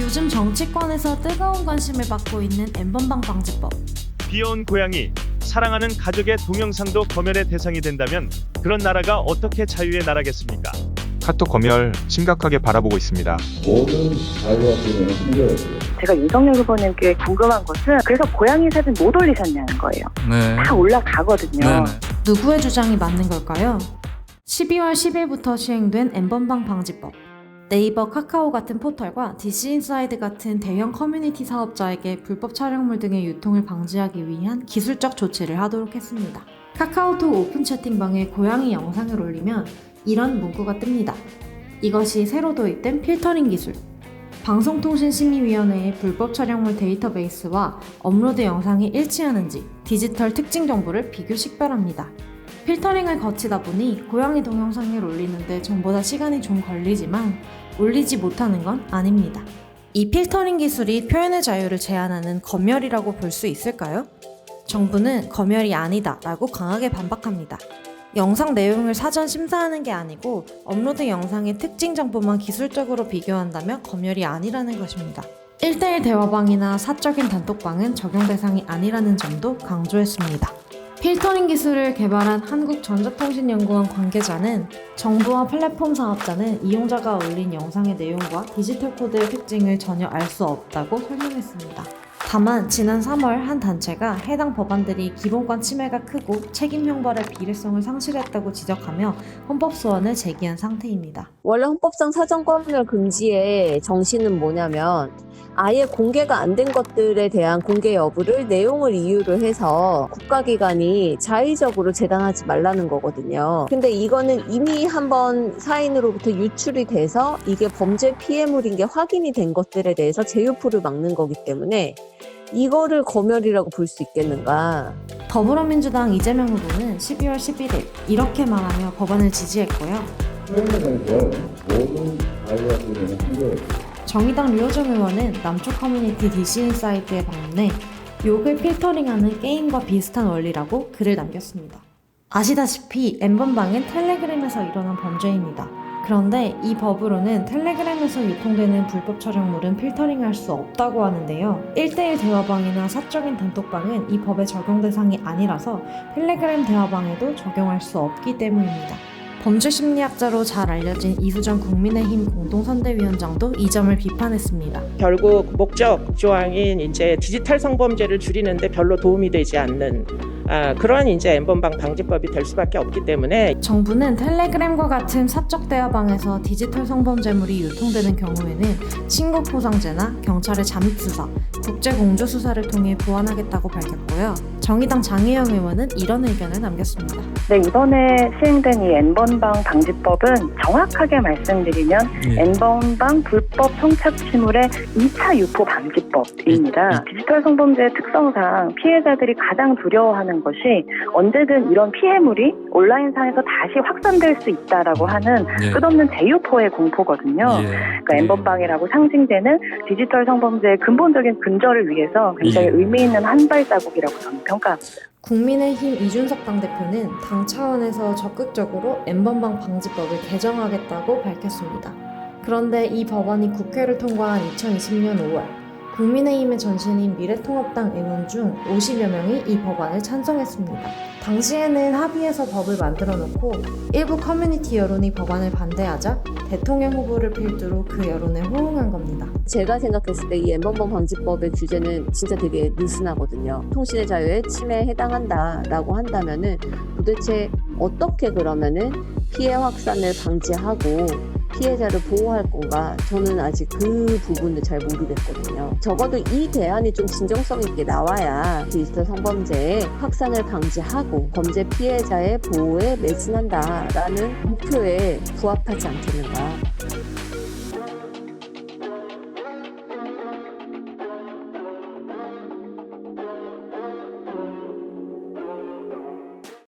요즘 정치권에서 뜨거운 관심을 받고 있는 엠번방 방지법. 귀여운 고양이, 사랑하는 가족의 동영상도 검열의 대상이 된다면 그런 나라가 어떻게 자유의 나라겠습니까? 카톡 검열 심각하게 바라보고 있습니다. 모든 자유와 분명은 한결같아요. 제가 윤석열 후보님께 궁금한 것은 그래서 고양이 사진 못 올리셨냐는 거예요. 네. 다 올라가거든요. 네네. 누구의 주장이 맞는 걸까요? 12월 10일부터 시행된 엠번방 방지법. 네이버, 카카오 같은 포털과 디시인사이드 같은 대형 커뮤니티 사업자에게 불법 촬영물 등의 유통을 방지하기 위한 기술적 조치를 하도록 했습니다. 카카오톡 오픈 채팅방에 고양이 영상을 올리면 이런 문구가 뜹니다. 이것이 새로 도입된 필터링 기술. 방송통신심의위원회의 불법 촬영물 데이터베이스와 업로드 영상이 일치하는지 디지털 특징 정보를 비교 식별합니다. 필터링을 거치다 보니 고양이 동영상을 올리는데 전보다 시간이 좀 걸리지만 올리지 못하는 건 아닙니다. 이 필터링 기술이 표현의 자유를 제한하는 검열이라고 볼 수 있을까요? 정부는 검열이 아니다 라고 강하게 반박합니다. 영상 내용을 사전 심사하는 게 아니고 업로드 영상의 특징 정보만 기술적으로 비교한다면 검열이 아니라는 것입니다. 1대1 대화방이나 사적인 단톡방은 적용 대상이 아니라는 점도 강조했습니다. 필터링 기술을 개발한 한국전자통신연구원 관계자는 정부와 플랫폼 사업자는 이용자가 올린 영상의 내용과 디지털 코드의 특징을 전혀 알 수 없다고 설명했습니다. 다만 지난 3월 한 단체가 해당 법안들이 기본권 침해가 크고 책임 형벌의 비례성을 상실했다고 지적하며 헌법 소원을 제기한 상태입니다. 원래 헌법상 검열 금지의 정신은 뭐냐면 아예 공개가 안 된 것들에 대한 공개 여부를 내용을 이유로 해서 국가기관이 자의적으로 재단하지 말라는 거거든요. 근데 이거는 이미 한번 사인으로부터 유출이 돼서 이게 범죄 피해물인 게 확인이 된 것들에 대해서 재유포를 막는 거기 때문에 이거를 검열이라고 볼 수 있겠는가. 더불어민주당 이재명 후보는 12월 11일 이렇게 말하며 법안을 지지했고요. 표현에 대해서 모든 자유와 분명은 한결같아요. 정의당 류호정 의원은 남쪽 커뮤니티 DC인사이트에 방문해 욕을 필터링하는 게임과 비슷한 원리라고 글을 남겼습니다. 아시다시피 엠번방은 텔레그램에서 일어난 범죄입니다. 그런데 이 법으로는 텔레그램에서 유통되는 불법 촬영물은 필터링할 수 없다고 하는데요. 1대1 대화방이나 사적인 단톡방은 이 법의 적용 대상이 아니라서 텔레그램 대화방에도 적용할 수 없기 때문입니다. 범죄 심리학자로 잘 알려진 이수정 국민의힘 공동선대위원장도 이 점을 비판했습니다. 결국 목적 조항인 이제 디지털 성범죄를 줄이는데 별로 도움이 되지 않는 아, 그러한 이제 엠번방 방지법이 될 수밖에 없기 때문에 정부는 텔레그램과 같은 사적 대화방에서 디지털 성범죄물이 유통되는 경우에는 신고 포상제나 경찰의 잠입 수사, 국제 공조 수사를 통해 보완하겠다고 밝혔고요. 정의당 장혜영 의원은 이런 의견을 남겼습니다. 네, 이번에 시행된 이 N번방 방지법은 정확하게 말씀드리면 예. N번방 불법 성착 침울의 2차 유포 방지법입니다. 디지털 성범죄의 특성상 피해자들이 가장 두려워하는 것이 언제든 이런 피해물이 온라인상에서 다시 확산될 수 있다라고 하는 예. 끝없는 재유포의 공포거든요. 예. 그러니까 N번방이라고 상징되는 디지털 성범죄의 근본적인 근절을 위해서 굉장히 예. 의미 있는 한 발자국이라고 저는 평 가합니다. 국민의힘 이준석 당대표는 당 차원에서 적극적으로 N번방 방지법을 개정하겠다고 밝혔습니다. 그런데 이 법안이 국회를 통과한 2020년 5월 국민의힘의 전신인 미래통합당 의원 중 50여 명이 이 법안을 찬성했습니다. 당시에는 합의해서 법을 만들어 놓고 일부 커뮤니티 여론이 법안을 반대하자 대통령 후보를 필두로 그 여론에 호응한 겁니다. 제가 생각했을 때 이 엠번방 방지법의 규제는 진짜 되게 느슨하거든요. 통신의 자유에 침해에 해당한다라고 한다면은 도대체 어떻게 그러면은 피해 확산을 방지하고 피해자를 보호할 건가? 저는 아직 그 부분을 잘 모르겠거든요. 적어도 이 대안이 좀 진정성 있게 나와야 디지털 성범죄의 확산을 방지하고 범죄 피해자의 보호에 매진한다라는 목표에 부합하지 않겠는가.